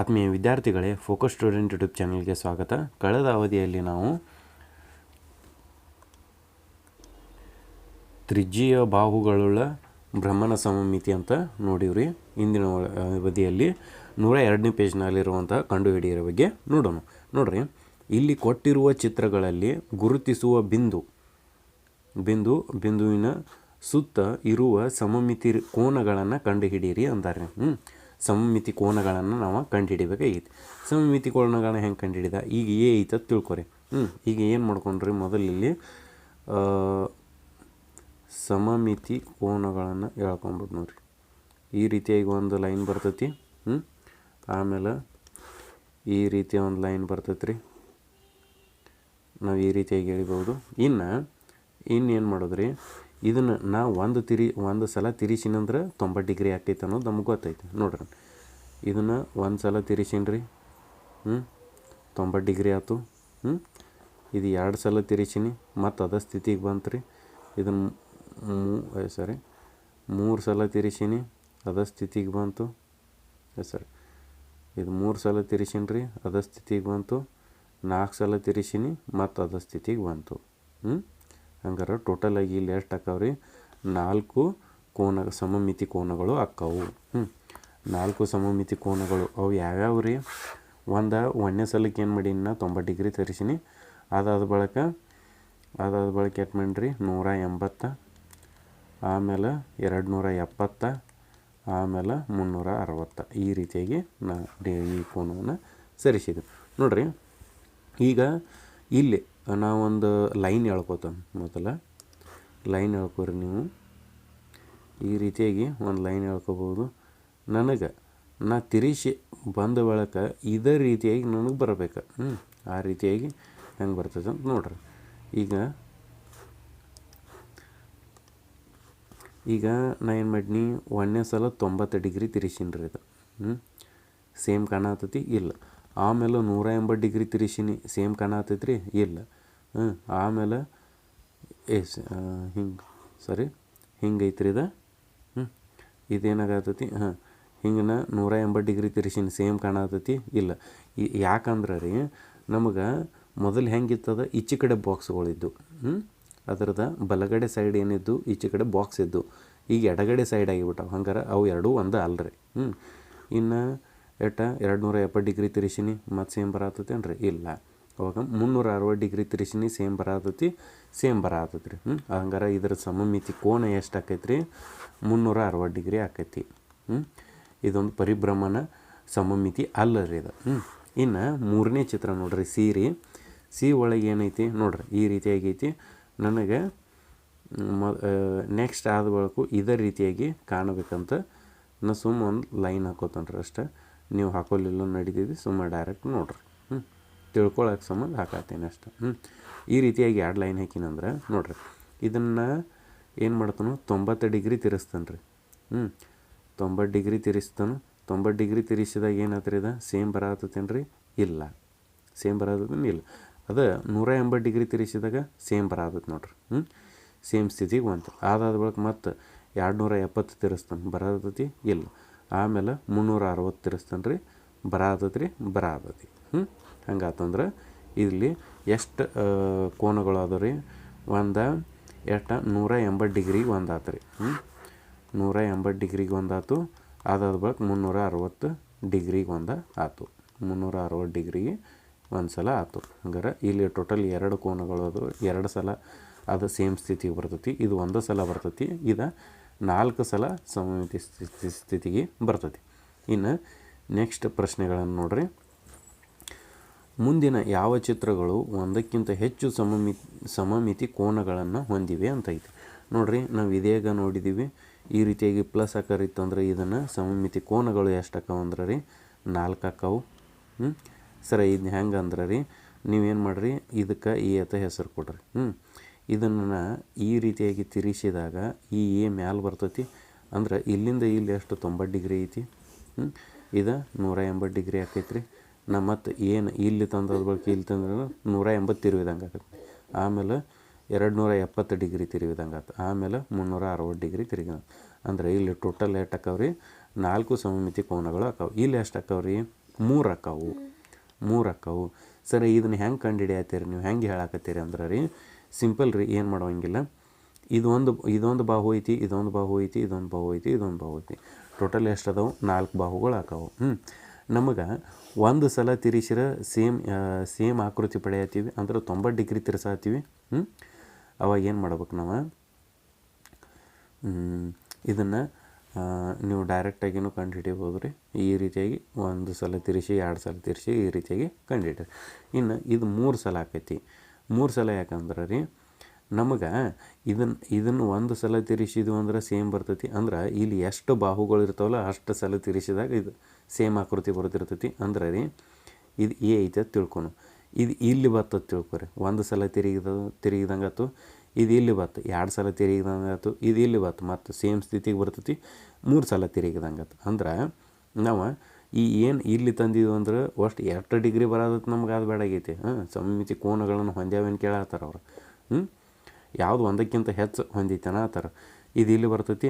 ಆತ್ಮೀಯ ವಿದ್ಯಾರ್ಥಿಗಳೇ focus student YouTube ಚಾನಲ್ಗೆ ಸ್ವಾಗತ. ಕಳೆದ ಅವಧಿಯಲ್ಲಿ ನಾವು ತ್ರಿಜ್ಯೀಯ ಬಾಹುಗಳುಳ್ಳ ಬ್ರಹ್ಮನ ಸಮಮಿತಿ ಅಂತ ನೋಡಿವ್ರಿ. ಇಂದಿನ ಅವಧಿಯಲ್ಲಿ ನೂರ ಎರಡನೇ ಪೇಜ್ನಲ್ಲಿರುವಂತಹ ಕಂಡುಹಿಡಿಯರ ಬಗ್ಗೆ ನೋಡೋಣ. ನೋಡ್ರಿ, ಇಲ್ಲಿ ಕೊಟ್ಟಿರುವ ಚಿತ್ರಗಳಲ್ಲಿ ಗುರುತಿಸುವ ಬಿಂದು ಬಿಂದು, ಬಿಂದುವಿನ ಸುತ್ತ ಇರುವ ಸಮಮಿತಿ ಕೋನಗಳನ್ನು ಕಂಡುಹಿಡಿಯಿರಿ ಅಂತಾರೆ ಹ್ಞೂ ಸಮಮಿತಿ ಕೋನಗಳನ್ನು ನಾವು ಕಂಡುಹಿಡಿಬೇಕಾಗಿತ್ತು ಸಮಮಿತಿ ಕೋನಗಳನ್ನ ಹೆಂಗೆ ಕಂಡುಹಿಡಿದ ಈಗ ಏ ಐತೆ ಅಂತ ತಿಳ್ಕೊರಿ. ಹ್ಞೂ ಈಗ ಏನು ಮಾಡ್ಕೊಂಡ್ರಿ ಮೊದಲಿಲ್ಲಿ ಸಮಮಿತಿ ಕೋನಗಳನ್ನು ಹೇಳ್ಕೊಂಬಿಟ್ಟು ನೋಡ್ರಿ. ಈ ರೀತಿಯಾಗಿ ಒಂದು ಲೈನ್ ಬರ್ತೈತಿ. ಹ್ಞೂ ಆಮೇಲೆ ಈ ರೀತಿಯ ಒಂದು ಲೈನ್ ಬರ್ತೈತೆ ರೀ ನಾವು ಈ ರೀತಿಯಾಗಿ ಹೇಳಿಬೋದು ಇನ್ನು ಇನ್ನೇನು ಮಾಡೋದ್ರಿ? ಇದನ್ನು ನಾವು ಒಂದು ತಿರಿ, ಒಂದು ಸಲ ತಿರಿಸಿನಂದ್ರೆ ತೊಂಬತ್ತು ಡಿಗ್ರಿ ಆಗ್ತೈತೆ ಅನ್ನೋದು ನಮ್ಗೆ ಗೊತ್ತೈತೆ. ನೋಡ್ರಿ. ಇದನ್ನು ಒಂದು ಸಲ ತಿರಿಸಿನ್ರಿ. ಹ್ಞೂ ತೊಂಬತ್ತು ಡಿಗ್ರಿ ಆಯ್ತು ಹ್ಞೂ ಇದು ಎರಡು ಸಲ ತಿರಿಸಿನಿ. ಮತ್ತು ಅದ ಸ್ಥಿತಿಗೆ ಬಂತು ರೀ ಇದನ್ನು ಮೂ ಸಾರಿ. ಮೂರು ಸಲ ತಿರಿಸಿನಿ. ಅದ ಸ್ಥಿತಿಗೆ ಬಂತು. ಸರಿ. ಇದು ಮೂರು ಸಲ ತಿರಿಸಿನ್ರಿ. ಅದ ಸ್ಥಿತಿಗೆ ಬಂತು. ನಾಲ್ಕು ಸಲ ತಿರಿಸಿನಿ. ಮತ್ತು ಅದ ಸ್ಥಿತಿಗೆ ಬಂತು. ಹ್ಞೂ ಹಂಗಾರೆ ಟೋಟಲಾಗಿ ಇಲ್ಲಿ ಎಷ್ಟು ಆಕಾವ್ರಿ ನಾಲ್ಕು ಕೋನ, ಸಮಮಿತಿ ಕೋನಗಳು ಅಕ್ಕವು. ಹ್ಞೂ ನಾಲ್ಕು ಸಮಮಿತಿ ಕೋನಗಳು ಅವು ಯಾವ್ಯಾವ ರೀ? ಒಂದು ಒಂದನೇ ಸಲಕ್ಕೆ ಏನು ಮಾಡೀನಿ ನಾ ತೊಂಬತ್ತು ಡಿಗ್ರಿ ತರಿಸಿನಿ. ಅದಾದ ಬಳಿಕ ಅದಾದ ಬಳಿಕ ಎಷ್ಟು ಮಾಡಿರಿ ನೂರ ಎಂಬತ್ತ, ಆಮೇಲೆ ಎರಡು ನೂರ ಎಪ್ಪತ್ತ, ಆಮೇಲೆ ಮುನ್ನೂರ ಅರವತ್ತ. ಈ ರೀತಿಯಾಗಿ ನಾ ಡೇ ಈ ಕೋನವನ್ನು ಸರಿಸಿದ್ವಿ ನೋಡ್ರಿ, ಈಗ ಇಲ್ಲಿ ನಾವೊಂದು ಲೈನ್ ಹೇಳ್ಕೊತಾನೆ ಮೊದಲ. ಲೈನ್ ಎಳ್ಕೊರಿ ನೀವು. ಈ ರೀತಿಯಾಗಿ ಒಂದು ಲೈನ್ ಹೇಳ್ಕೊಬೋದು. ನನಗೆ ನಾ ತಿರಿಸಿ ಬಂದ ಬಳಕ ಇದೇ ರೀತಿಯಾಗಿ ನನಗೆ ಬರಬೇಕು. ಹ್ಞೂ ಆ ರೀತಿಯಾಗಿ ಹೆಂಗೆ ಬರ್ತದೆ ಅಂತ ನೋಡ್ರಿ. ಈಗ ಈಗ ನಾ ಏನು ಮಾಡಿನಿ, ಒಂದನೇ ಸಲ ತೊಂಬತ್ತು ಡಿಗ್ರಿ ತಿರಿಸಿನ್ರಿ ಇದು ಹ್ಞೂ ಸೇಮ್ ಕಾಣತೈತಿ ಇಲ್ಲ. ಆಮೇಲೆ ನೂರ ಎಂಬತ್ತು ಡಿಗ್ರಿ ತಿರ್ಸೀನಿ ಸೇಮ್ ಕಾಣತೈತಿ ರೀ ಇಲ್ಲ ಆಮೇಲೆ ಎಸ್ ಹಿಂಗೆ, ಸಾರಿ ಹಿಂಗೆ ಐತ್ರಿ ಇದು. ಹ್ಞೂ ಇದೇನಾಗತೈತಿ? ಹಾಂ ಹಿಂಗೆ ನೂರ ಎಂಬತ್ತು ಡಿಗ್ರಿ ತಿರ್ಸೀನಿ ಸೇಮ್ ಕಾಣತೈತಿ? ಇಲ್ಲ. ಯಾಕಂದ್ರೆ ರೀ, ನಮಗೆ ಮೊದಲು ಹೆಂಗಿತ್ತದ? ಈಚೆ ಕಡೆ ಬಾಕ್ಸ್ಗಳಿದ್ದು. ಹ್ಞೂ ಅದರದ ಬಲಗಡೆ ಸೈಡ್ ಏನಿದ್ದು? ಈಚೆ ಕಡೆ ಬಾಕ್ಸ್ ಇದ್ದು. ಈಗ ಎಡಗಡೆ ಸೈಡ್ ಆಗಿಬಿಟ್ಟವು. ಹಂಗಾರೆ ಅವು ಎರಡೂ ಒಂದು ಅಲ್ರಿ. ಹ್ಞೂ ಇನ್ನು ಎಟ್ಟ? ಎರಡು ನೂರ ಎಪ್ಪತ್ತು ಡಿಗ್ರಿ ತಿರುಸಿನಿ, ಮತ್ತು ಸೇಮ್ ಬರತ್ತೇನ್ರಿ ಇಲ್ಲ. ಅವಾಗ ಮುನ್ನೂರ ಅರವತ್ತು ಡಿಗ್ರಿ ತಿರುಸಿನಿ, ಸೇಮ್ ಬರತೈತಿ ಸೇಮ್ ಬರತೈತಿ ರೀ ಹ್ಞೂ ಹಂಗಾರೆ ಇದ್ರ ಸಮಮಿತಿ ಕೋನ ಎಷ್ಟು ಆಕೈತಿ ರೀ ಮುನ್ನೂರ ಅರವತ್ತು ಡಿಗ್ರಿ ಆಕೈತಿ. ಹ್ಞೂ ಇದೊಂದು ಪರಿಭ್ರಮಣ ಸಮಮಿತಿ ಅಲ್ಲ ರೀ ಇದು. ಹ್ಞೂ ಇನ್ನು ಮೂರನೇ ಚಿತ್ರ ನೋಡ್ರಿ ಸಿ ರೀ ಸಿ ಒಳಗೆ ಏನೈತಿ ನೋಡ್ರಿ, ಈ ರೀತಿಯಾಗೈತಿ ನನಗೆ, ಮ ನೆಕ್ಸ್ಟ್ ಆದ ಬಳಕು ಇದೇ ರೀತಿಯಾಗಿ ಕಾಣಬೇಕಂತ ನಾ ಸುಮ್ಮ ಒಂದು ಲೈನ್ ಹಾಕೋತಾನ್ರಿ ಅಷ್ಟೇ. ನೀವು ಹಾಕೋಲಿಲ್ಲ ನಡೀತಿದ್ದು ಸುಮ್ಮನೆ ಡೈರೆಕ್ಟ್ ನೋಡ್ರಿ. ಹ್ಞೂ ತಿಳ್ಕೊಳಕ್ಕೆ ಸಂಬಂಧ ಹಾಕತ್ತೀನಿ ಅಷ್ಟೆ. ಹ್ಞೂ ಈ ರೀತಿಯಾಗಿ ಎರಡು ಲೈನ್ ಹಾಕಿನಂದ್ರೆ ನೋಡ್ರಿ. ಇದನ್ನು ಏನು ಮಾಡ್ತಾನು? ತೊಂಬತ್ತು ಡಿಗ್ರಿ ತಿರ್ಸ್ತಾನೆ ರೀ. ಹ್ಞೂ ತೊಂಬತ್ತು ಡಿಗ್ರಿ ತಿರ್ಸ್ತಾನು. ತೊಂಬತ್ತು ಡಿಗ್ರಿ ತಿರ್ಸಿದಾಗ ಏನಾತ್ರಿ ಇದು ಸೇಮ್ ಬರತ್ತೇನು ರೀ? ಇಲ್ಲ. ಸೇಮ್ ಬರತ್ತೇನು ಇಲ್ಲ. ಅದು ನೂರ ಎಂಬತ್ತು ಡಿಗ್ರಿ ತಿರಿಸಿದಾಗ ಸೇಮ್ ಬರತ್ತೈತೆ ನೋಡ್ರಿ. ಹ್ಞೂ ಸೇಮ್ ಸ್ಥಿತಿಗೆ ಬಂತು. ಅದಾದ ಬಳಿಕ ಮತ್ತೆ ಎರಡು ನೂರ ಎಪ್ಪತ್ತು ತಿರ್ಸ್ತಾನೆ. ಬರತೈತಿ? ಇಲ್ಲ. ಆಮೇಲೆ ಮುನ್ನೂರ ಅರವತ್ತು ತಿರ್ಸ್ತಾನೆ ರೀ ಬರತೈತಿ. ರೀ ಬರತೈತಿ ಹ್ಞೂ ಹಂಗಾತಂದ್ರೆ ಇಲ್ಲಿ ಎಷ್ಟು ಕೋನಗಳು ಅದಾವ ರೀ? ಒಂದು ಎಷ್ಟು ನೂರ ಎಂಬತ್ತು ಡಿಗ್ರಿಗೆ ಒಂದು ಆತು ರೀ ಹ್ಞೂ ನೂರ ಎಂಬತ್ತು ಡಿಗ್ರಿಗೆ ಒಂದು ಅದಾದ ಬಳಿಕ ಮುನ್ನೂರ ಅರವತ್ತು ಡಿಗ್ರಿಗೆ ಒಂದು ಆತು. ಮುನ್ನೂರ ಅರವತ್ತು ಡಿಗ್ರಿಗೆ ಒಂದು ಸಲ ಆತು. ಹಂಗಾರೆ ಇಲ್ಲಿ ಟೋಟಲ್ ಎರಡು ಕೋನಗಳು ಅದು ಎರಡು ಸಲ ಅದು ಸೇಮ್ ಸ್ಥಿತಿಗೆ ಬರ್ತೈತಿ. ಇದು ಒಂದು ಸಲ ಬರ್ತೈತಿ. ಇದು ನಾಲ್ಕು ಸಲ ಸಮಮಿತಿ ಸ್ಥಿತಿ ಸ್ಥಿತಿಗೆ ಬರ್ತದೆ. ಇನ್ನು ನೆಕ್ಸ್ಟ್ ಪ್ರಶ್ನೆಗಳನ್ನು ನೋಡ್ರಿ. ಮುಂದಿನ ಯಾವ ಚಿತ್ರಗಳು ಒಂದಕ್ಕಿಂತ ಹೆಚ್ಚು ಸಮಮಿತಿ ಸಮಮಿತಿ ಕೋನಗಳನ್ನು ಹೊಂದಿವೆ ಅಂತ ಐತಿ. ನೋಡ್ರಿ, ನಾವು ಇದೇಗ ನೋಡಿದ್ದೀವಿ ಈ ರೀತಿಯಾಗಿ ಪ್ಲಸ್ ಆಕಾರ ಇತ್ತಂದ್ರೆ ಇದನ್ನು ಸಮಮಿತಿ ಕೋನಗಳು ಎಷ್ಟು ಅಂದ್ರೆ ರೀ? ನಾಲ್ಕು ಅಕ್ಕವು. ಹ್ಞೂ ಸರಿ ಇದು ಹೆಂಗೆ ಅಂದ್ರೆ ರೀ? ನೀವೇನು ಮಾಡಿರಿ? ಇದಕ್ಕೆ ಈ ಅಥ ಹೆಸರು ಕೊಡ್ರಿ. ಹ್ಞೂ ಇದನ್ನು ಈ ರೀತಿಯಾಗಿ ತಿರುಗಿಸಿದಾಗ ಈ ಎ ಮ್ಯಾಲೆ ಬರ್ತೈತಿ. ಅಂದ್ರೆ ಇಲ್ಲಿಂದ ಇಲ್ಲಿ ಎಷ್ಟು ತೊಂಬತ್ತು ಡಿಗ್ರಿ ಐತಿ. ಇದು ನೂರ ಎಂಬತ್ತು ಡಿಗ್ರಿ ಆಕೈತಿ ರೀ ನಾ ಮತ್ತು ಏನು ಇಲ್ಲಿ ತಂದದ ಬಳಕೆ ಇಲ್ಲಿ ತಂದ್ರೆ ನೂರ ಎಂಬತ್ತು ತಿರುವಿದಂಗೆ ಆಗತ್ತೆ ಆಮೇಲೆ ಎರಡು ನೂರ ಎಪ್ಪತ್ತು ಡಿಗ್ರಿ ತಿರುವಿದಂಗೆ ಆತು. ಆಮೇಲೆ ಮುನ್ನೂರ ಅರವತ್ತು ಡಿಗ್ರಿ ತಿರುಗಿದ ಅಂದರೆ ಇಲ್ಲಿ ಟೋಟಲ್ ಎಷ್ಟು ಆಕಾವ್ರಿ ನಾಲ್ಕು ಸಮಮಿತಿ ಕೋನಗಳು ಅಕ್ಕವು. ಇಲ್ಲಿ ಎಷ್ಟು ಆಕಾವ್ರಿ ಮೂರು ಅಕ್ಕಾವು. ಮೂರು ಅಕ್ಕವು. ಸರಿ, ಇದನ್ನ ಹೆಂಗೆ ಕಂಡುಹಿಡಿಯತ್ತೀರಿ ನೀವು ಹೆಂಗೆ ಹೇಳಾಕತ್ತೀರಿ ಅಂದ್ರೆ ರೀ ಸಿಂಪಲ್ ರೀ, ಏನು ಮಾಡೋಂಗಿಲ್ಲ. ಇದೊಂದು ಇದೊಂದು ಬಾಹು ಐತಿ, ಇದೊಂದು ಬಾಹು ಐತಿ, ಇದೊಂದು ಬಾಹು ಐತಿ, ಇದೊಂದು ಬಾಹು ಐತಿ. ಟೋಟಲ್ ಎಷ್ಟು ಅದಾವು? ನಾಲ್ಕು ಬಾಹುಗಳು ಹಾಕವು ಹ್ಞೂ ನಮಗೆ ಒಂದು ಸಲ ತಿರ್ಸಿರ ಸೇಮ್ ಸೇಮ್ ಆಕೃತಿ ಪಡೆಯತ್ತೀವಿ. ಅಂದ್ರೆ ತೊಂಬತ್ತು ಡಿಗ್ರಿ ತಿರ್ಸಾತೀವಿ ಹ್ಞೂ ಅವಾಗ ಏನು ಮಾಡ್ಬೇಕು ನಾವು? ಇದನ್ನು ನೀವು ಡೈರೆಕ್ಟಾಗಿನೂ ಕಂಡು ಹಿಡಿಬೋದು ರೀ. ಈ ರೀತಿಯಾಗಿ ಒಂದು ಸಲ ತಿರ್ಸಿ, ಎರಡು ಸಲ ತಿರ್ಸಿ ಈ ರೀತಿಯಾಗಿ ಕಂಡು ಹಿಡಿರಿ ಇನ್ನು ಇದು ಮೂರು ಸಲ ಆಕೈತಿ. ಮೂರು ಸಲ ಯಾಕಂದ್ರೆ ರೀ, ನಮಗೆ ಇದನ್ನು ಇದನ್ನು ಒಂದು ಸಲ ತಿರುಗಿಸಿದ್ವು ಅಂದ್ರೆ ಸೇಮ್ ಬರ್ತೈತಿ. ಅಂದ್ರೆ ಇಲ್ಲಿ ಎಷ್ಟು ಬಾಹುಗಳು ಇರ್ತಾವಲ್ಲ ಅಷ್ಟು ಸಲ ತಿರ್ಸಿದಾಗ ಇದು ಸೇಮ್ ಆಕೃತಿ ಬರ್ತಿರ್ತೈತಿ ಅಂದ್ರೆ ರೀ, ಇದು ಏ ಐತೆ ಅಂತ ತಿಳ್ಕೊನು. ಇದು ಇಲ್ಲಿ ಬರ್ತದೆ ತಿಳ್ಕೊರಿ ಒಂದು ಸಲ ತಿರುಗಿದ, ತಿರುಗಿದಂಗೆ ಆತು. ಇದು ಇಲ್ಲಿ ಬತ್ತು. ಎರಡು ಸಲ ತಿರುಗಿದಂಗೆ ಆತು. ಇದು ಇಲ್ಲಿ ಬತ್ತು. ಮತ್ತು ಸೇಮ್ ಸ್ಥಿತಿಗೆ ಬರ್ತೈತಿ. ಮೂರು ಸಲ ತಿರುಗಿದಂಗೆ ಆತು. ಅಂದ್ರೆ ನಾವು ಈ ಏನು ಇಲ್ಲಿ ತಂದಿದ್ದು ಅಂದ್ರೆ ಅಷ್ಟು ಎಷ್ಟು ಡಿಗ್ರಿ ಬರೋದಕ್ಕೆ ನಮ್ಗೆ ಅದು ಬೇಡಾಗೈತಿ ಹಾಂ ಸಮಿತಿ ಕೋನಗಳನ್ನು ಹೊಂದ್ಯಾವೇನು ಕೇಳತ್ತಾರ ಅವ್ರು. ಹ್ಞೂ ಯಾವುದು ಒಂದಕ್ಕಿಂತ ಹೆಚ್ಚು ಹೊಂದೈತೆ ಆತಾರೆ. ಇದು ಇಲ್ಲಿ ಬರ್ತೈತಿ,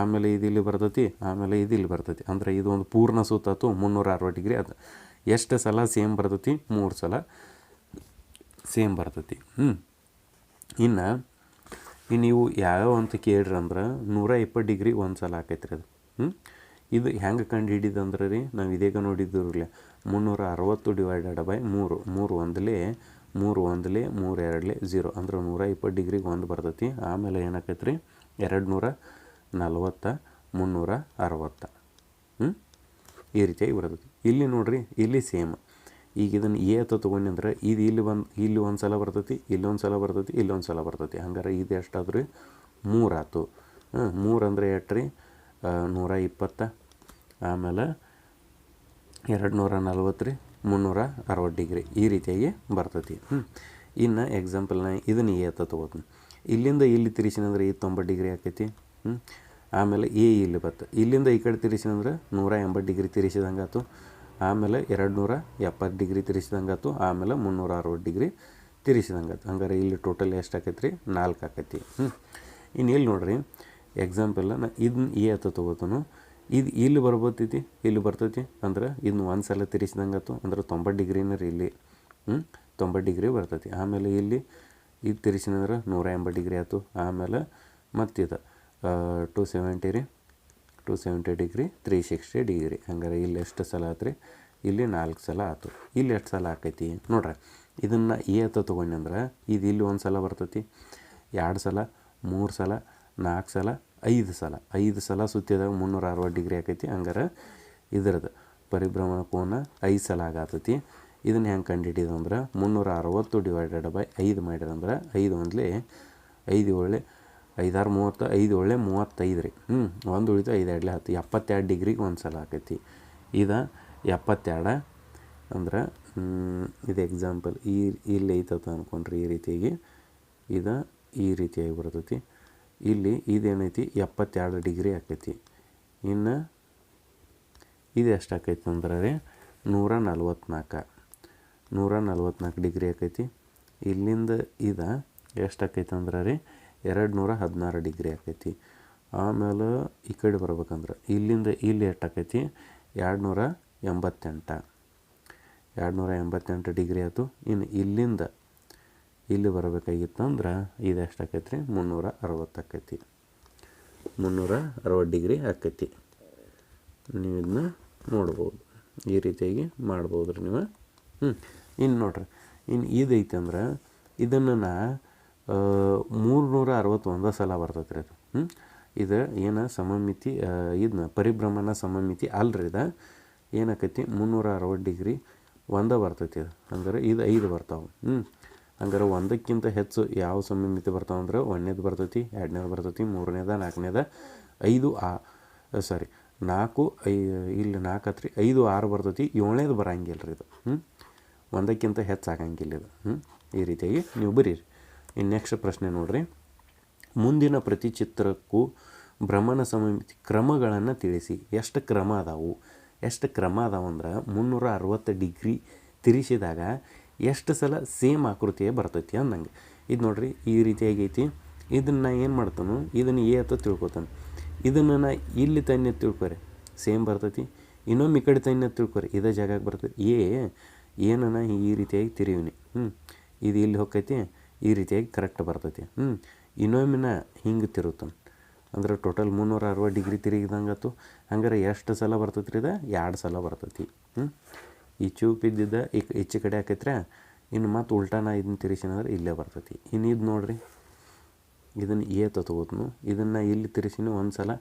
ಆಮೇಲೆ ಇದು ಇಲ್ಲಿ ಬರ್ತೈತಿ, ಆಮೇಲೆ ಇದು ಇಲ್ಲಿ ಬರ್ತೈತಿ. ಅಂದ್ರೆ ಇದು ಒಂದು ಪೂರ್ಣ ಸುತ್ತಾತು, ಮುನ್ನೂರ ಅರವತ್ತು ಡಿಗ್ರಿ ಅದು. ಎಷ್ಟು ಸಲ ಸೇಮ್ ಬರ್ತೈತಿ? ಮೂರು ಸಲ ಸೇಮ್ ಬರ್ತೈತಿ. ಹ್ಞೂ ಇನ್ನು ಇನ್ನು ನೀವು ಯಾವ್ಯಾವ ಅಂತ ಕೇಳ್ರಿ ಅಂದ್ರೆ ನೂರ ಇಪ್ಪತ್ತು ಡಿಗ್ರಿ ಒಂದು ಸಲ ಆಕೈತೆ ರೀ ಅದು. ಹ್ಞೂ ಇದು ಹೆಂಗೆ ಕಂಡು ಹಿಡಿದು ಅಂದ್ರೆ ರೀ, ನಾವು ಇದೀಗ ನೋಡಿದ್ದಿರಲಿ ಮುನ್ನೂರ ಅರವತ್ತು ಡಿವೈಡೆಡ್ ಬೈ ಮೂರು ಮೂರು ಒಂದಲೇ ಮೂರು ಒಂದಲೇ, ಮೂರು ಎರಡಲೇ, ಝೀರೋ. ಅಂದ್ರೆ ನೂರ ಇಪ್ಪತ್ತು ಡಿಗ್ರಿಗೆ ಒಂದು ಬರ್ತೈತಿ. ಆಮೇಲೆ ಏನಾಕೈತೆ ರೀ ಎರಡು ನೂರ ನಲ್ವತ್ತ ಮುನ್ನೂರ ಅರವತ್ತ ಹ್ಞೂ? ಈ ರೀತಿಯಾಗಿ ಬರ್ತೈತಿ. ಇಲ್ಲಿ ನೋಡಿರಿ, ಇಲ್ಲಿ ಸೇಮ್. ಈಗ ಇದನ್ನು ಎ ಅಂತ ತೊಗೊಂಡು ಇದು ಇಲ್ಲಿ ಬಂದು, ಇಲ್ಲಿ ಒಂದು ಸಲ ಬರ್ತೈತಿ ಇಲ್ಲೊಂದು ಸಲ ಬರ್ತೈತಿ ಇಲ್ಲೊಂದು ಸಲ ಬರ್ತೈತಿ. ಹಂಗಾರೆ ಇದು ಎಷ್ಟಾದ್ರಿ? ಮೂರು ಹ್ಞೂ, ಮೂರು ಅಂದರೆ ಎಷ್ಟು ರೀ ನೂರ ಇಪ್ಪತ್ತ ಆಮೇಲೆ ಎರಡು ನೂರ ನಲ್ವತ್ತು ರೀ ಮುನ್ನೂರ ಅರವತ್ತು ಡಿಗ್ರಿ ಈ ರೀತಿಯಾಗಿ ಬರ್ತೈತಿ. ಹ್ಞೂ ಇನ್ನು ಎಕ್ಸಾಂಪಲ್ನ ಇದನ್ನು ಎ ಅಂತ ತೊಗೋತೀನಿ. ಇಲ್ಲಿಂದ ಇಲ್ಲಿ ತಿರ್ಸಿನಂದ್ರೆ ಈ ತೊಂಬತ್ತು ಡಿಗ್ರಿ ಆಕೈತಿ. ಹ್ಞೂ ಆಮೇಲೆ ಎ ಇಲ್ಲಿ ಬತ್ತು. ಇಲ್ಲಿಂದ ಈ ಕಡೆ ತಿರ್ಸಿನಂದ್ರೆ ನೂರ ಎಂಬತ್ತು ಡಿಗ್ರಿ ತಿರ್ಸಿದಂಗೆ ಆಯ್ತು ಆಮೇಲೆ ಎರಡು ನೂರ ಎಪ್ಪತ್ತು ಡಿಗ್ರಿ ತಿರ್ಸಿದಂಗೆ ಆಯ್ತು ಆಮೇಲೆ ಮುನ್ನೂರ ಅರವತ್ತು ಡಿಗ್ರಿ ತಿರ್ಸಿದಂಗೆ ಆಯ್ತು ಹಂಗಾರೆ ಇಲ್ಲಿ ಟೋಟಲ್ ಎಷ್ಟು ಆಕೈತಿ ರೀ ನಾಲ್ಕು ಆಕೈತಿ. ಹ್ಞೂ ಇನ್ನು ಇಲ್ಲಿ ನೋಡ್ರಿ ಎಕ್ಸಾಂಪಲ್ ನಾ ಇದನ್ನ ಎ ಅಂತ ತೊಗೋತಾನು. ಇದು ಇಲ್ಲಿ ಬರ್ಬೋತೈತಿ, ಇಲ್ಲಿ ಬರ್ತೈತಿ ಅಂದ್ರೆ ಇದನ್ನ ಒಂದು ಸಲ ತಿರ್ಸಿದಂಗೆ ಆಯ್ತು ಅಂದ್ರೆ ತೊಂಬತ್ತು ಡಿಗ್ರಿನ ರೀ ಇಲ್ಲಿ ಹ್ಞೂ ತೊಂಬತ್ತು ಡಿಗ್ರಿ ಬರ್ತೈತಿ. ಆಮೇಲೆ ಇಲ್ಲಿ ಇದು ತಿರ್ಸಿನಂದ್ರೆ ನೂರ ಎಂಬತ್ತು ಡಿಗ್ರಿ ಆಯ್ತು. ಆಮೇಲೆ ಮತ್ತಿದು ಟು ಸೆವೆಂಟಿ ರೀ two seventy degree three sixty degree. ಹಂಗಾರೆ ಇಲ್ಲಿ ಎಷ್ಟು ಸಲ ಆತು ರೀ ಇಲ್ಲಿ ನಾಲ್ಕು ಸಲ ಆಯ್ತು ಇಲ್ಲಿ ಎಷ್ಟು ಸಲ ಆಕೈತಿ? ನೋಡ್ರಿ, ಇದನ್ನು ಎ ಅಂತ ತೊಗೊಂಡಂದ್ರೆ ಇದು ಇಲ್ಲಿ ಒಂದು ಸಲ ಬರ್ತೈತಿ. ಎರಡು ಸಲ, ಮೂರು ಸಲ ನಾಲ್ಕು ಸಲ ಐದು ಸಲ ಐದು ಸಲ ಸುತ್ತಿದಾಗ ಮುನ್ನೂರ ಅರವತ್ತು ಡಿಗ್ರಿ ಆಕೈತಿ ಹಂಗಾರೆ ಇದ್ರದ್ದು. ಪರಿಭ್ರಮಣ ಕೋನ ಐದು ಸಲ ಆಗತ್ತೈತಿ ಇದನ್ನು ಹೆಂಗೆ ಕಂಡುಹಿಡಿದು ಅಂದ್ರೆ ಮುನ್ನೂರ ಅರವತ್ತು ಡಿವೈಡೆಡ್ ಬೈ ಐದು ಮಾಡಿದಂದ್ರೆ ಐದು ಒಂದ್ಲಿ ಐದು ಒಳ್ಳೆ ಐದಾರು ಮೂವತ್ತು, ಐದು ಒಳ್ಳೆ ಮೂವತ್ತೈದು ರೀ. ಹ್ಞೂ ಒಂದು ಉಳಿತು ಐದು ಎರಡಲೆ ಹತ್ತು. ಎಪ್ಪತ್ತೆರಡು ಡಿಗ್ರಿಗೆ ಒಂದು ಸಲ ಆಕೈತಿ. ಇದು ಎಪ್ಪತ್ತೆರಡು ಅಂದ್ರೆ ಇದು ಎಕ್ಸಾಂಪಲ್ ಈ, ಇಲ್ಲಿ ಐತತ ಅಂದ್ಕೊಂಡ್ರಿ ಈ ರೀತಿಯಾಗಿ. ಇದು ಈ ರೀತಿಯಾಗಿ ಬರ್ತೈತಿ. ಇಲ್ಲಿ ಇದೇನೈತಿ ಎಪ್ಪತ್ತೆರಡು ಡಿಗ್ರಿ ಆಕೈತಿ. ಇನ್ನು ಇದು ಎಷ್ಟು ಆಕೈತಿ ಅಂದ್ರೆ ರೀ, ನೂರ ನಲ್ವತ್ನಾಲ್ಕು. ನೂರ ನಲ್ವತ್ನಾಲ್ಕು ಡಿಗ್ರಿ ಆಕೈತಿ. ಇಲ್ಲಿಂದ ಇದು ಎಷ್ಟು ಆಕೈತಿ ಅಂದ್ರೆ ರೀ, ಎರಡು ನೂರ ಹದಿನಾರು ಡಿಗ್ರಿ ಆಕೈತಿ. ಆಮೇಲೆ ಈ ಕಡೆ ಬರ್ಬೇಕಂದ್ರೆ, ಇಲ್ಲಿಂದ ಇಲ್ಲಿ ಎಷ್ಟು ಆಕೈತಿ? ಎರಡು ನೂರ ಎಂಬತ್ತೆಂಟು. ಎರಡು ನೂರ ಎಂಬತ್ತೆಂಟು ಡಿಗ್ರಿ ಆಯಿತು. ಇನ್ನು ಇಲ್ಲಿಂದ ಇಲ್ಲಿ ಬರಬೇಕಾಗಿತ್ತು ಅಂದ್ರೆ ಇದು ಎಷ್ಟು ಆಕೈತಿ ರೀ ಮುನ್ನೂರ ಅರವತ್ತು ಆಕೈತಿ ಮುನ್ನೂರ ಅರವತ್ತು ಡಿಗ್ರಿ ಆಕೈತಿ. ನೀವು ಇದನ್ನ ನೋಡ್ಬೋದು. ಈ ರೀತಿಯಾಗಿ ಮಾಡ್ಬೋದು ರೀ ನೀವು. ಹ್ಞೂ ಇನ್ನು ನೋಡ್ರಿ ಇನ್ನು ಇದೈತೆ ಅಂದ್ರೆ ಇದನ್ನು ನಾ ಮೂರುನೂರ ಅರವತ್ತೊಂದು ಸಲ ಬರ್ತೈತೆ ರೀ ಅದು. ಹ್ಞೂ ಇದು ಏನು ಸಮಮಿತಿ ಇದನ್ನ ಪರಿಭ್ರಮಣ ಸಮಮಿತಿ ಅಲ್ರಿ ಇದು. ಏನಾಕೈತಿ? ಮುನ್ನೂರ ಅರವತ್ತು ಡಿಗ್ರಿ ಒಂದೇ ಬರ್ತೈತಿ ಅದು ಅಂದ್ರೆ ಇದು ಐದು ಬರ್ತಾವೆ. ಹ್ಞೂ ಹಂಗಾರೆ ಒಂದಕ್ಕಿಂತ ಹೆಚ್ಚು ಯಾವ ಸಮಮಿತಿ ಬರ್ತಾವೆ ಅಂದ್ರೆ ಒಂದನೇದು ಬರ್ತೈತಿ, ಎರಡನೇದು ಬರ್ತೈತಿ, ಮೂರನೇದ, ನಾಲ್ಕನೇದ, ಐದು ಆ, ಸಾರಿ, ನಾಲ್ಕು, ಐ, ಇಲ್ಲಿ ನಾಲ್ಕು ಹತ್ರಿ, ಐದು ಆರು ಬರ್ತೈತಿ, ಏಳನೇದು ಬರಂಗಿಲ್ಲ ರೀ ಇದು ಹ್ಞೂ ಒಂದಕ್ಕಿಂತ ಹೆಚ್ಚು ಆಗಂಗಿಲ್ಲ ಇದು ಹ್ಞೂ ಈ ರೀತಿಯಾಗಿ ನೀವು ಬರೀರಿ. ಇನ್ನು ನೆಕ್ಸ್ಟ್ ಪ್ರಶ್ನೆ ನೋಡಿರಿ. ಮುಂದಿನ ಪ್ರತಿ ಚಿತ್ರಕ್ಕೂ ಭ್ರಮಣ ಸಮಿತಿ ಕ್ರಮಗಳನ್ನು ತಿಳಿಸಿ. ಎಷ್ಟು ಕ್ರಮ ಅದಾವು? ಎಷ್ಟು ಕ್ರಮ ಅದಾವಂದ್ರೆ ಮುನ್ನೂರ ಅರವತ್ತು ಡಿಗ್ರಿ ತಿರ್ಸಿದಾಗ ಎಷ್ಟು ಸಲ ಸೇಮ್ ಆಕೃತಿಯೇ ಬರ್ತೈತಿ ಅಂದಂಗೆ. ಇದು ನೋಡ್ರಿ, ಈ ರೀತಿಯಾಗಿ ಐತಿ ಇದನ್ನು ಏನು ಮಾಡ್ತಾನು, ಇದನ್ನು ಏ ಅಂತ ತಿಳ್ಕೊತಾನೆ. ಇದನ್ನು ನಾ ಇಲ್ಲಿ ತನ್ನ ತಿಳ್ಕೊರಿ, ಸೇಮ್ ಬರ್ತೈತಿ. ಇನ್ನೊಮ್ಮೆ ಈ ಕಡೆ ತನ್ನ ತಿಳ್ಕೊರಿ, ಇದೇ ಜಾಗಕ್ಕೆ ಬರ್ತೈತಿ. ಏ ಏನನ್ನ ಈ ರೀತಿಯಾಗಿ ತಿರುವಿನಿ ಹ್ಞೂ ಇದು ಇಲ್ಲಿ ಹೋಗ್ತೈತಿ, ಈ ರೀತಿಯಾಗಿ ಕರೆಕ್ಟ್ ಬರ್ತೈತಿ. ಹ್ಞೂ ಇನ್ನೊಮ್ಮಿನ ಹಿಂಗೆ ತಿರುತ್ತಾನೆ ಅಂದ್ರೆ ಟೋಟಲ್ ಮುನ್ನೂರ ಅರವತ್ತು ಡಿಗ್ರಿ ತಿರುಗಿದಂಗೆ ಆತು ಹಂಗಾರೆ ಎಷ್ಟು ಸಲ ಬರ್ತೈತಿ ರೀ ಇದು? ಎರಡು ಸಲ ಬರ್ತೈತಿ. ಹ್ಞೂ ಈ ಚೂಪ್ ಇದ್ದಿದ್ದ ಈ ಹೆಚ್ಚು ಕಡೆ ಹಾಕಿದ್ರೆ ಇನ್ನು ಮತ್ತೆ ಉಲ್ಟಾನ ಇದನ್ನ ತಿರ್ಸಿನಂದ್ರೆ ಇಲ್ಲೇ ಬರ್ತೈತಿ. ಇನ್ನು ಇದು ನೋಡ್ರಿ, ಇದನ್ನು ಏ ತಗೋತ್ನು. ಇದನ್ನು ಇಲ್ಲಿ ತಿರ್ಸಿನ ಒಂದು ಸಲ,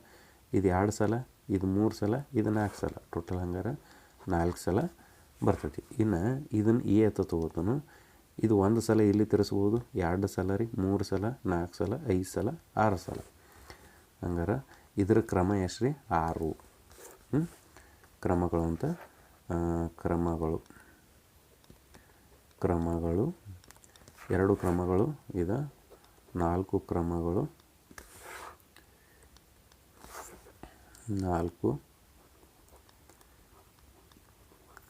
ಇದು ಎರಡು ಸಲ, ಇದು ಮೂರು ಸಲ, ಇದು ನಾಲ್ಕು ಸಲ. ಟೋಟಲ್ ಹಂಗಾರೆ ನಾಲ್ಕು ಸಲ ಬರ್ತೈತಿ. ಇನ್ನು ಇದನ್ನು ಅಂತ ತೊಗೋತನು. ಇದು ಒಂದು ಸಲ ಇಲ್ಲಿ ತಿರ್ಸ್ಬೋದು, ಎರಡು ಸಲ ರೀ, ಮೂರು ಸಲ ನಾಲ್ಕು ಸಲ, ಐದು ಸಲ, ಆರು ಸಲ. ಹಂಗಾರೆ ಇದರ ಕ್ರಮ ಎಷ್ಟು ರೀ ಆರು ಕ್ರಮಗಳು ಅಂತ ಕ್ರಮಗಳು. ಕ್ರಮಗಳು. ಎರಡು ಕ್ರಮಗಳು ಇದ. ನಾಲ್ಕು ಕ್ರಮಗಳು. ನಾಲ್ಕು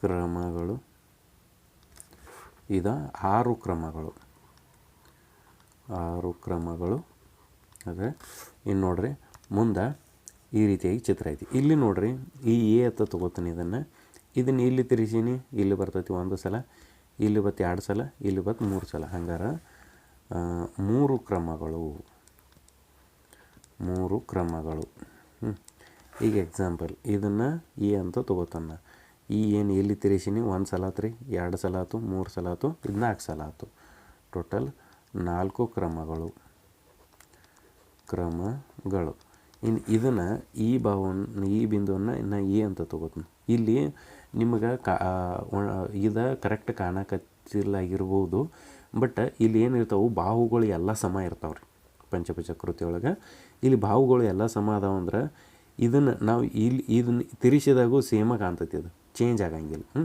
ಕ್ರಮಗಳು. ಇದ ಆರು ಕ್ರಮಗಳು. ಆರು ಕ್ರಮಗಳು. ಅದೇ ಇನ್ನು ನೋಡ್ರಿ ಮುಂದೆ ಈ ರೀತಿಯಾಗಿ ಚಿತ್ರ ಐತಿ. ಇಲ್ಲಿ ನೋಡ್ರಿ ಈ ಎ ಅಂತ ತಗೋತೀನಿ ಇದನ್ನು. ಇದನ್ನು ಇಲ್ಲಿ ತಿರುಗಿಸೀನಿ, ಇಲ್ಲಿ ಬರ್ತೈತಿ ಒಂದು ಸಲ, ಇಲ್ಲಿ ಬತ್ತು ಎರಡು ಸಲ, ಇಲ್ಲಿ ಬತ್ತು ಮೂರು ಸಲ. ಹಂಗಾರೆ ಮೂರು ಕ್ರಮಗಳು. ಮೂರು ಕ್ರಮಗಳು. ಈಗ ಎಕ್ಸಾಂಪಲ್ ಇದನ್ನು ಎ ಅಂತ ತಗೋತಾನ ಈ ಏನು ಇಲ್ಲಿ ತಿರುಗಿಸೀನಿ, ಒಂದು ಸಲ ಆತು ರೀ ಎರಡು ಸಲ ಆಯ್ತು ಮೂರು ಸಲ ಆಯ್ತು ಇದು ನಾಲ್ಕು ಸಲ ಆಯ್ತು ಟೋಟಲ್ ನಾಲ್ಕು ಕ್ರಮಗಳು. ಕ್ರಮಗಳು. ಇನ್ನು ಇದನ್ನು ಈ ಭಾವವನ್ನು ಈ ಬಿಂದುವನ್ನು ಇನ್ನು ಎ ಅಂತ ತೊಗೋತೀನಿ ಇಲ್ಲಿ ನಿಮಗೆ ಕಾ ಇದು ಕರೆಕ್ಟ್ ಕಾಣಕತ್ತಿಲ್ಲಾಗಿರ್ಬೋದು ಬಟ್ ಇಲ್ಲಿ ಏನಿರ್ತಾವೆ, ಬಾಹುಗಳು ಎಲ್ಲ ಸಮ ಇರ್ತಾವೆ ರೀ ಪಂಚಪಂಚಕೃತಿ ಒಳಗೆ ಇಲ್ಲಿ ಬಾಹುಗಳು ಎಲ್ಲ ಸಮ ಅದಾವ ಅಂದ್ರೆ ಇದನ್ನು ನಾವು ಇಲ್ಲಿ ಇದನ್ನು ತಿರುಗಿಸಿದಾಗೂ ಸೇಮ ಕಾಣ್ತೈತಿ ಅದು. ಚೇಂಜ್ ಆಗಂಗಿಲ್ಲ. ಹ್ಞೂ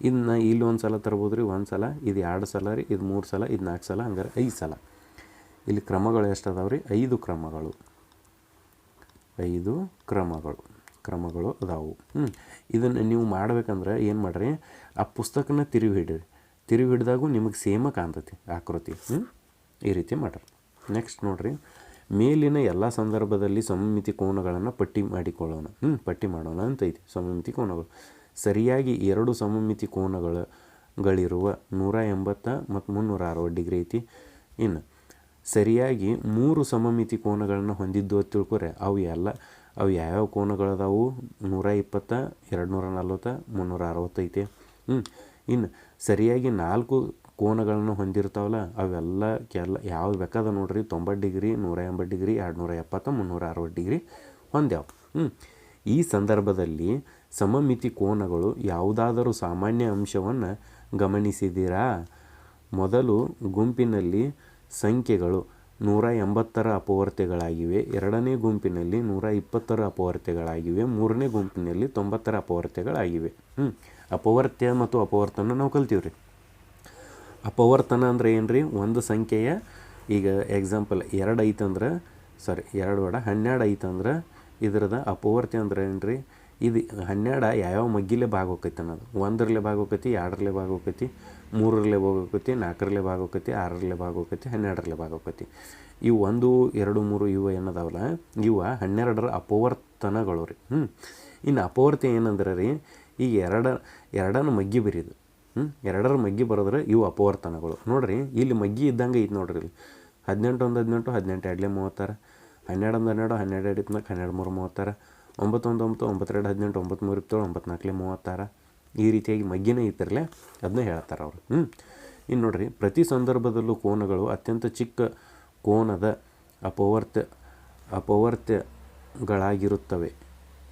ಇದನ್ನ ಇಲ್ಲಿ ಒಂದು ಸಲ ತರ್ಬೋದು ರೀ ಒಂದು ಸಲ, ಇದು ಎರಡು ಸಲ ರೀ, ಇದು ಮೂರು ಸಲ, ಇದು ನಾಲ್ಕು ಸಲ, ಹಂಗಾರೆ ಐದು ಸಲ. ಇಲ್ಲಿ ಕ್ರಮಗಳು ಎಷ್ಟು ಅದಾವೆ ರೀ ಐದು ಕ್ರಮಗಳು. ಐದು ಕ್ರಮಗಳು. ಕ್ರಮಗಳು ಅದಾವು. ಹ್ಞೂ ಇದನ್ನು ನೀವು ಮಾಡ್ಬೇಕಂದ್ರೆ ಏನು ಮಾಡಿರಿ? ಆ ಪುಸ್ತಕನ ತಿರುವಿ ಹಿಡಿರಿ ತಿರುವಿ ಹಿಡಿದಾಗೂ ನಿಮಗೆ ಸೇಮ ಕಾಣ್ತೈತಿ ಆಕೃತಿ ಹ್ಞೂ ಈ ರೀತಿ ಮಾಡ್ರಿ. ನೆಕ್ಸ್ಟ್ ನೋಡಿರಿ. ಮೇಲಿನ ಎಲ್ಲ ಸಂದರ್ಭದಲ್ಲಿ ಸಮಮಿತಿ ಕೋನಗಳನ್ನು ಪಟ್ಟಿ ಮಾಡಿಕೊಳ್ಳೋಣ. ಹ್ಞೂ ಪಟ್ಟಿ ಮಾಡೋಣ ಅಂತ ಐತಿ ಸಮಮಿತಿ ಕೋನಗಳು. ಸರಿಯಾಗಿ ಎರಡು ಸಮಮಿತಿ ಕೋನಗಳ ಗಳಿರುವ ನೂರ ಎಂಬತ್ತ ಮತ್ತು ಮುನ್ನೂರ ಅರವತ್ತು ಡಿಗ್ರಿ ಐತಿ. ಇನ್ನು ಸರಿಯಾಗಿ ಮೂರು ಸಮಮಿತಿ ಕೋನಗಳನ್ನು ಹೊಂದಿದ್ದು ತಿಳ್ಕೊರೆ ಅವು ಎಲ್ಲ ಅವು ಯಾವ್ಯಾವ ಕೋನಗಳದಾವು ನೂರ ಇಪ್ಪತ್ತ ಎರಡು ನೂರ ನಲ್ವತ್ತ, ಮುನ್ನೂರ ಅರವತ್ತೈತೆ ಹ್ಞೂ ಇನ್ನು ಸರಿಯಾಗಿ ನಾಲ್ಕು ಕೋನಗಳನ್ನು ಹೊಂದಿರ್ತಾವಲ್ಲ, ಅವೆಲ್ಲ ಕೆಲ ಯಾವ ಬೇಕಾದ ನೋಡ್ರಿ, ತೊಂಬತ್ತು ಡಿಗ್ರಿ, ನೂರ ಎಂಬತ್ತು ಡಿಗ್ರಿ ಎರಡು ನೂರ ಎಪ್ಪತ್ತ, ಮುನ್ನೂರ ಅರವತ್ತು ಡಿಗ್ರಿ ಹೊಂದ್ಯಾವ. ಹ್ಞೂ ಈ ಸಂದರ್ಭದಲ್ಲಿ ಸಮಮಿತಿ ಕೋನಗಳು ಯಾವುದಾದರೂ ಸಾಮಾನ್ಯ ಅಂಶವನ್ನು ಗಮನಿಸಿದ್ದೀರಾ? ಮೊದಲು ಗುಂಪಿನಲ್ಲಿ ಸಂಖ್ಯೆಗಳು. ನೂರ ಎಂಬತ್ತರ ಅಪವರ್ತ್ಯಗಳಾಗಿವೆ ಎರಡನೇ ಗುಂಪಿನಲ್ಲಿ ನೂರ ಇಪ್ಪತ್ತರ ಅಪವರ್ತ್ಯಗಳಾಗಿವೆ ಮೂರನೇ ಗುಂಪಿನಲ್ಲಿ ತೊಂಬತ್ತರ ಅಪವರ್ತ್ಯಗಳಾಗಿವೆ ಹ್ಞೂ ಅಪವರ್ತ್ಯ ಮತ್ತು ಅಪವರ್ತನ ನಾವು ಕಲ್ತೀವಿ ರೀ ಅಪವರ್ತನ ಅಂದ್ರೆ ಏನು ರೀ ಒಂದು ಸಂಖ್ಯೆಯ, ಈಗ ಎಕ್ಸಾಂಪಲ್ ಎರಡು ಐತಂದ್ರೆ ಸಾರಿ ಎರಡು ಬೇಡ, ಹನ್ನೆರಡು ಐತಂದ್ರೆ ಇದರದ ಅಪವರ್ತ್ಯ ಅಂದ್ರೆ ಏನು ರೀ ಇದು ಹನ್ನೆರಡು ಯಾವ್ಯಾವ ಮಗ್ಗಿಲೆ ಭಾಗ ಹೋಕೈತಿ ಅನ್ನೋದು. ಒಂದರಲ್ಲೇ ಭಾಗ ಹೋಕೈತಿ, ಎರಡರಲ್ಲೇ ಭಾಗ ಹೋಕೈತಿ, ಮೂರರಲ್ಲೇ ಭಾಗ ಹೋಕೈತಿ, ನಾಲ್ಕರಲ್ಲೇ ಭಾಗ ಹೋಕೈತಿ, ಆರರಲ್ಲೇ ಭಾಗ ಹೋಕೈತಿ, ಹನ್ನೆರಡರಲ್ಲೇ ಭಾಗ ಹೋಕೈತಿ. ಇವು ಒಂದು, ಎರಡು, ಮೂರು, ಇವು ಏನದಾವಲ್ಲ, ಇವ ಹನ್ನೆರಡರ ಅಪವರ್ತನಗಳು ರೀ. ಹ್ಞೂ ಇನ್ನು ಅಪವರ್ತ ಏನಂದ್ರೆ ರೀ ಈಗ ಎರಡ ಎರಡನ್ನು ಮಗ್ಗಿ ಬರೀದು. ಹ್ಞೂ ಎರಡರ ಮಗ್ಗಿ ಬರೋದ್ರೆ ಇವು ಅಪವರ್ತನಗಳು. ನೋಡ್ರಿ, ಇಲ್ಲಿ ಮಗ್ಗಿ ಇದ್ದಂಗೆ ಐತೆ ನೋಡ್ರಿ ಇಲ್ಲಿ. ಹದಿನೆಂಟು ಒಂದು ಹದಿನೆಂಟು ಹದಿನೆಂಟು ಎರಡಲೇ ಮೂವತ್ತಾರ. ಹನ್ನೆರಡು ಒಂದು ಹನ್ನೆರಡು ಹನ್ನೆರಡು ಎರಡು ಇಪ್ಪತ್ನಾಲ್ಕು, ಹನ್ನೆರಡು ಮೂರು ಮೂವತ್ತಾರ. ಒಂಬತ್ತು ಒಂದು ಒಂಬತ್ತು, ಒಂಬತ್ತೆರಡು ಹದಿನೆಂಟು ಒಂಬತ್ತು ಮೂರು ಇಪ್ಪತ್ತೇಳು ಒಂಬತ್ತು ನಾಲ್ಕಲೇ ಮೂವತ್ತಾರ ಈ ರೀತಿಯಾಗಿ ಮಗ್ಗಿನೇ ಇತ್ತಿರಲೇ ಅದನ್ನೇ ಹೇಳ್ತಾರೆ ಅವರು. ಹ್ಞೂ ಇನ್ನು ನೋಡಿರಿ, ಪ್ರತಿ ಸಂದರ್ಭದಲ್ಲೂ ಕೋನಗಳು ಅತ್ಯಂತ ಚಿಕ್ಕ ಕೋನದ ಅಪವರ್ತ್ಯ, ಅಪವರ್ತ್ಯಗಳಾಗಿರುತ್ತವೆ.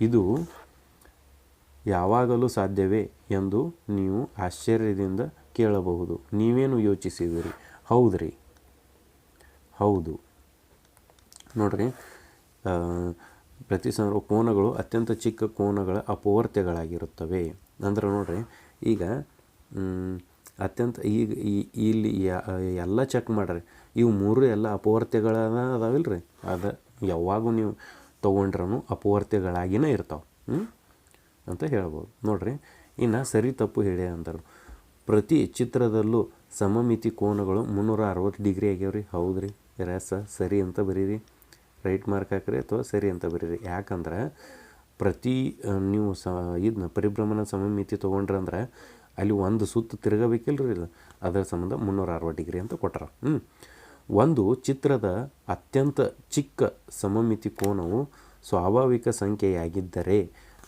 ಇದು ಯಾವಾಗಲೂ ಸಾಧ್ಯವೇ ಎಂದು ನೀವು ಆಶ್ಚರ್ಯದಿಂದ ಕೇಳಬಹುದು. ನೀವೇನು ಯೋಚಿಸಿದಿರಿ ಹೌದ್ರಿ. ಹೌದು. ನೋಡ್ರಿ ಪ್ರತಿ ಸಂದರ್ಭ ಕೋನಗಳು ಅತ್ಯಂತ ಚಿಕ್ಕ ಕೋನಗಳ ಅಪವರ್ತ್ಯಗಳಾಗಿರುತ್ತವೆ ಅಂದ್ರೆ ನೋಡ್ರಿ, ಈಗ ಅತ್ಯಂತ ಈಗ ಈ- ಇಲ್ಲಿ ಎಲ್ಲ ಚೆಕ್ ಮಾಡ್ರಿ. ಇವು ಮೂರು ಎಲ್ಲ ಅಪವರ್ತ್ಯಗಳ ಅದಾವಿಲ್ಲ ರೀ ಅದು ಯಾವಾಗೂ ನೀವು ತೊಗೊಂಡ್ರೂ ಅಪವರ್ತ್ಯಗಳಾಗಿನೇ ಇರ್ತಾವೆ. ಅಂತ ಹೇಳ್ಬೋದು. ನೋಡ್ರಿ, ಇನ್ನು ಸರಿ ತಪ್ಪು ಹೇಳಿ ಅಂದರು ಪ್ರತಿ ಚಿತ್ರದಲ್ಲೂ ಸಮಮಿತಿ ಕೋನಗಳು ಮುನ್ನೂರ ಅರವತ್ತು ಡಿಗ್ರಿ ಆಗ್ಯಾವ್ರಿ. ಹೌದು ರೀ ರಸ ಸರಿ ಅಂತ ಬರೀರಿ. ರೈಟ್ ಮಾರ್ಕ್ ಹಾಕ್ರಿ ಅಥವಾ ಸರಿ ಅಂತ ಬರೀರಿ. ಯಾಕಂದ್ರೆ ಪ್ರತಿ ನೀವು ಸ ಇದನ್ನ ಪರಿಭ್ರಮಣ ಸಮಮಿತಿ ತೊಗೊಂಡ್ರೆ ಅಂದ್ರೆ ಅಲ್ಲಿ ಒಂದು ಸುತ್ತು ತಿರುಗಬೇಕಿಲ್ರಿ ಇದು. ಅದರ ಸಂಬಂಧ ಮುನ್ನೂರ ಅರವತ್ತು ಡಿಗ್ರಿ ಅಂತ ಕೊಟ್ಟರು. ಹ್ಞೂ ಒಂದು ಚಿತ್ರದ ಅತ್ಯಂತ ಚಿಕ್ಕ ಸಮಮಿತಿ ಕೋನವು ಸ್ವಾಭಾವಿಕ ಸಂಖ್ಯೆಯಾಗಿದ್ದರೆ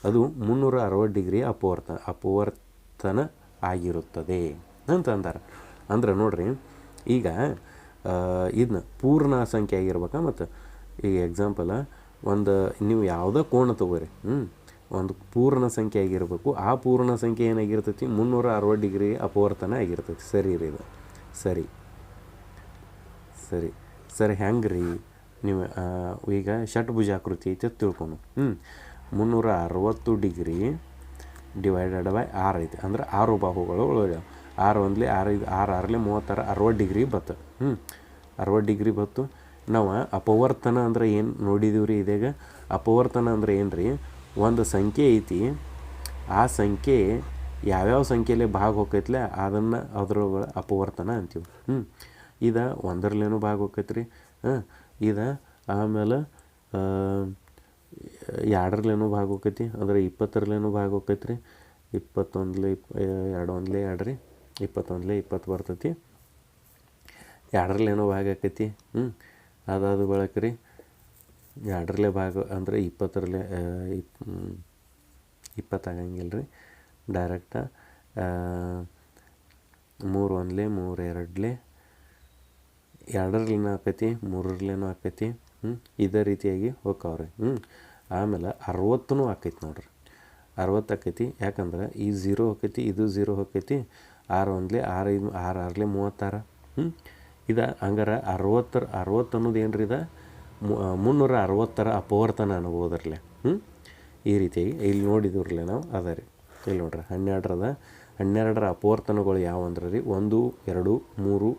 ಅದು ಮುನ್ನೂರ ಅರವತ್ತು ಡಿಗ್ರಿ ಅಪವರ್ತ, ಅಪವರ್ತನ ಆಗಿರುತ್ತದೆ ಅಂತ ಅಂತಾರೆ ಅಂದ್ರೆ ನೋಡ್ರಿ, ಈಗ ಇದನ್ನ ಪೂರ್ಣ ಸಂಖ್ಯೆ ಆಗಿರ್ಬೇಕಾ ಮತ್ತು ಈಗ ಎಕ್ಸಾಂಪಲ ಒಂದು ನೀವು ಯಾವುದೋ ಕೋಣ ತಗೋರಿ ಹ್ಞೂ ಒಂದು ಪೂರ್ಣ ಸಂಖ್ಯೆ ಆಗಿರಬೇಕು. ಆ ಪೂರ್ಣ ಸಂಖ್ಯೆ ಏನಾಗಿರ್ತೈತಿ? ಮುನ್ನೂರ ಅರವತ್ತು ಡಿಗ್ರಿ ಅಪವರ್ತನ ಆಗಿರ್ತೈತಿ. ಸರಿ ರೀ ಇದು. ಸರಿ. ಸರಿ. ಸರಿ ಹೆಂಗೆ ರೀ ನೀವು ಈಗ ಷಟ್ಭುಜಾಕೃತಿ ಐತೆ ತಿಳ್ಕೊಂಡು ಹ್ಞೂ ಮುನ್ನೂರ ಅರವತ್ತು ಡಿಗ್ರಿ ಡಿವೈಡೆಡ್ ಬೈ ಆರು ಐತೆ. ಅಂದ್ರೆ ಆರು ಬಾಹುಗಳು ಒಳಗೆ. ಆರು ಒಂದ್ಲಿ ಆರು ಐದು, ಆರು ಆರಲಿ ಮೂವತ್ತಾರು, ಅರವತ್ತು ಡಿಗ್ರಿ ಬತ್ತು. ಹ್ಞೂ ಅರವತ್ತು ಡಿಗ್ರಿ ಬತ್ತು. ನಾವು ಅಪವರ್ತನ ಅಂದ್ರೆ ಏನು ನೋಡಿದೀವಿ ರೀ ಇದಾಗ ಅಪವರ್ತನ ಅಂದ್ರೆ ಏನು ರೀ ಒಂದು ಸಂಖ್ಯೆ ಐತಿ. ಆ ಸಂಖ್ಯೆ ಯಾವ್ಯಾವ ಸಂಖ್ಯೆಯಲ್ಲಿ ಭಾಗ ಹೋಗೈತ್ಲೆ ಅದನ್ನು ಅದ್ರೊಳಗೆ ಅಪವರ್ತನ ಅಂತೀವಿ. ಹ್ಞೂ ಇದು ಒಂದರಲ್ಲೇನು ಭಾಗ ಹೋಗೈತ್ರಿ ಹಾಂ ಇದ ಆಮೇಲೆ ಎರಡರಲ್ಲೇನೂ ಭಾಗ ಹೋಗೈತಿ ಅಂದರೆ ಇಪ್ಪತ್ತರಲ್ಲೇನು ಭಾಗ ಹೋಗೈತ್ರಿ ಇಪ್ಪತ್ತೊಂದಲೇ ಇಪ್ ಎರಡು ಒಂದಲೇ ಎರಡು ರೀ ಇಪ್ಪತ್ತೊಂದಲೇ ಇಪ್ಪತ್ತು ಬರ್ತೈತಿ. ಎರಡರಲ್ಲೇನೋ ಭಾಗ ಆಕೈತಿ. ಹ್ಞೂ ಅದಾದ ಬಳಕ ರೀ ಎರಡರಲ್ಲೇ ಭಾಗ, ಅಂದರೆ ಇಪ್ಪತ್ತರಲ್ಲೇ ಇಪ್ ಇಪ್ಪತ್ತಾಗಂಗಿಲ್ಲ ರೀ ಡೈರೆಕ್ಟ ಮೂರು ಒಂದಲೇ, ಮೂರು ಎರಡಲೇ, ಎರಡರಲ್ಲಿನೂ ಆಕೈತಿ, ಮೂರರಲ್ಲೇನೂ ಆಕೈತಿ ಹ್ಞೂ ಇದೇ ರೀತಿಯಾಗಿ ಹೋಗ್ತಾವ್ರಿ ಹ್ಞೂ ಆಮೇಲೆ ಅರವತ್ತೂ ಆಕೈತಿ ನೋಡ್ರಿ. ಅರವತ್ತು ಆಕೈತಿ, ಯಾಕಂದ್ರೆ ಈ ಝೀರೋ ಹೋಕೈತಿ, ಇದು ಝೀರೋ ಹೋಕೈತಿ, ಆರು ಒಂದ್ಲೆ, ಆರು ಐದು, ಆರು ಆರ್ಲೆ ಮೂವತ್ತಾರು ಹ್ಞೂ ಇದು ಹಂಗಾರೆ ಅರವತ್ತರ, ಅರವತ್ತು ಅನ್ನೋದು ಏನು ರೀ ಇದು ಮುನ್ನೂರ ಅರವತ್ತರ ಅಪವರ್ತನ ಅನ್ಬೋದ್ರಲ್ಲೇ ಹ್ಞೂ ಈ ರೀತಿಯಾಗಿ ಇಲ್ಲಿ ನೋಡಿದ್ರಲ್ಲೇ ನಾವು, ಅದ ರೀ. ಇಲ್ಲಿ ನೋಡ್ರಿ, ಹನ್ನೆರಡರದ, ಹನ್ನೆರಡರ ಅಪವರ್ತನಗಳು ಯಾವ ಅಂದ್ರೆ ರೀ? ಒಂದು, ಎರಡು, ಮೂರು,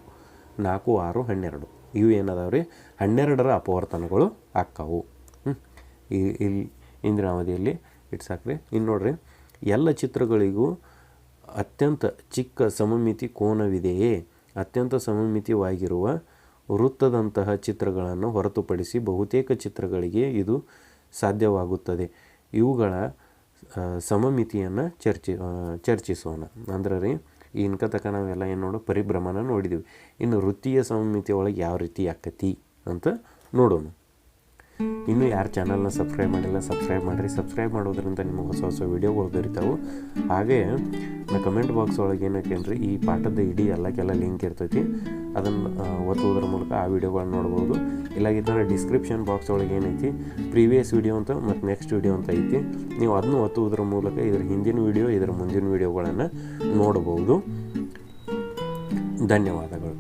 ನಾಲ್ಕು, ಆರು, ಹನ್ನೆರಡು. ಇವು ಏನದಾವ ರೀ? ಹನ್ನೆರಡರ ಅಪವರ್ತನಗಳು ಆಕ್ಕಾವು ಹ್ಞೂ ಇಲ್ಲಿ, ಇಂದಿನ ಅವಧಿಯಲ್ಲಿ ಇಟ್ಸಾಕ್ರಿ ಇನ್ನು ನೋಡ್ರಿ, ಎಲ್ಲ ಚಿತ್ರಗಳಿಗೂ ಅತ್ಯಂತ ಚಿಕ್ಕ ಸಮಮಿತಿ ಕೋನವಿದೆಯೇ? ಅತ್ಯಂತ ಸಮಮಿತಿಯವಾಗಿರುವ ವೃತ್ತದಂತಹ ಚಿತ್ರಗಳನ್ನು ಹೊರತುಪಡಿಸಿ ಬಹುತೇಕ ಚಿತ್ರಗಳಿಗೆ ಇದು ಸಾಧ್ಯವಾಗುತ್ತದೆ. ಇವುಗಳ ಸಮಮಿತಿಯನ್ನು ಚರ್ಚಿ ಚರ್ಚಿಸೋಣ. ಅಂದ್ರೆ ರೀ ಇನ್ಕ ತಕ ನಾವೆಲ್ಲ ಏನು ನೋಡೋ, ಪರಿಭ್ರಮನ ನೋಡಿದ್ದೀವಿ ಇನ್ನು ವೃತ್ತೀಯ ಸಮಮಿತಿ ಒಳಗೆ ಯಾವ ರೀತಿ ಆಕತಿ ಅಂತ ನೋಡೋಣ. ಇನ್ನೂ ಯಾರು ಚಾನಲ್ನ ಸಬ್ಸ್ಕ್ರೈಬ್ ಮಾಡಿಲ್ಲ ಸಬ್ಸ್ಕ್ರೈಬ್ ಮಾಡಿರಿ. ಸಬ್ಸ್ಕ್ರೈಬ್ ಮಾಡೋದ್ರಿಂದ ನಿಮಗೆ ಹೊಸ ಹೊಸ ವೀಡಿಯೋಗಳು ದೊರೀತಾವೆ. ಹಾಗೇ ನಾ ಕಮೆಂಟ್ ಬಾಕ್ಸ್ ಒಳಗೆ ಏನಕ್ಕೇನ್ರಿ ಈ ಪಾಠದ ಇಡೀ ಎಲ್ಲಕ್ಕೆಲ್ಲ ಲಿಂಕ್ ಇರ್ತೈತಿ. ಅದನ್ನು ಒತ್ತುವುದರ ಮೂಲಕ ಆ ವಿಡಿಯೋಗಳನ್ನ ನೋಡ್ಬೋದು. ಇಲ್ಲಾಗಿದ್ದರೆ ಡಿಸ್ಕ್ರಿಪ್ಷನ್ ಬಾಕ್ಸ್ ಒಳಗೆ ಏನೈತಿ ಪ್ರೀವಿಯಸ್ ವಿಡಿಯೋ ಅಂತ ಮತ್ತು ನೆಕ್ಸ್ಟ್ ವಿಡಿಯೋ ಅಂತ ಐತಿ. ನೀವು ಅದನ್ನು ಒತ್ತುವುದರ ಮೂಲಕ ಇದರ ಹಿಂದಿನ ವಿಡಿಯೋ ಇದರ ಮುಂದಿನ ವಿಡಿಯೋಗಳನ್ನು ನೋಡ್ಬೋದು. ಧನ್ಯವಾದಗಳು.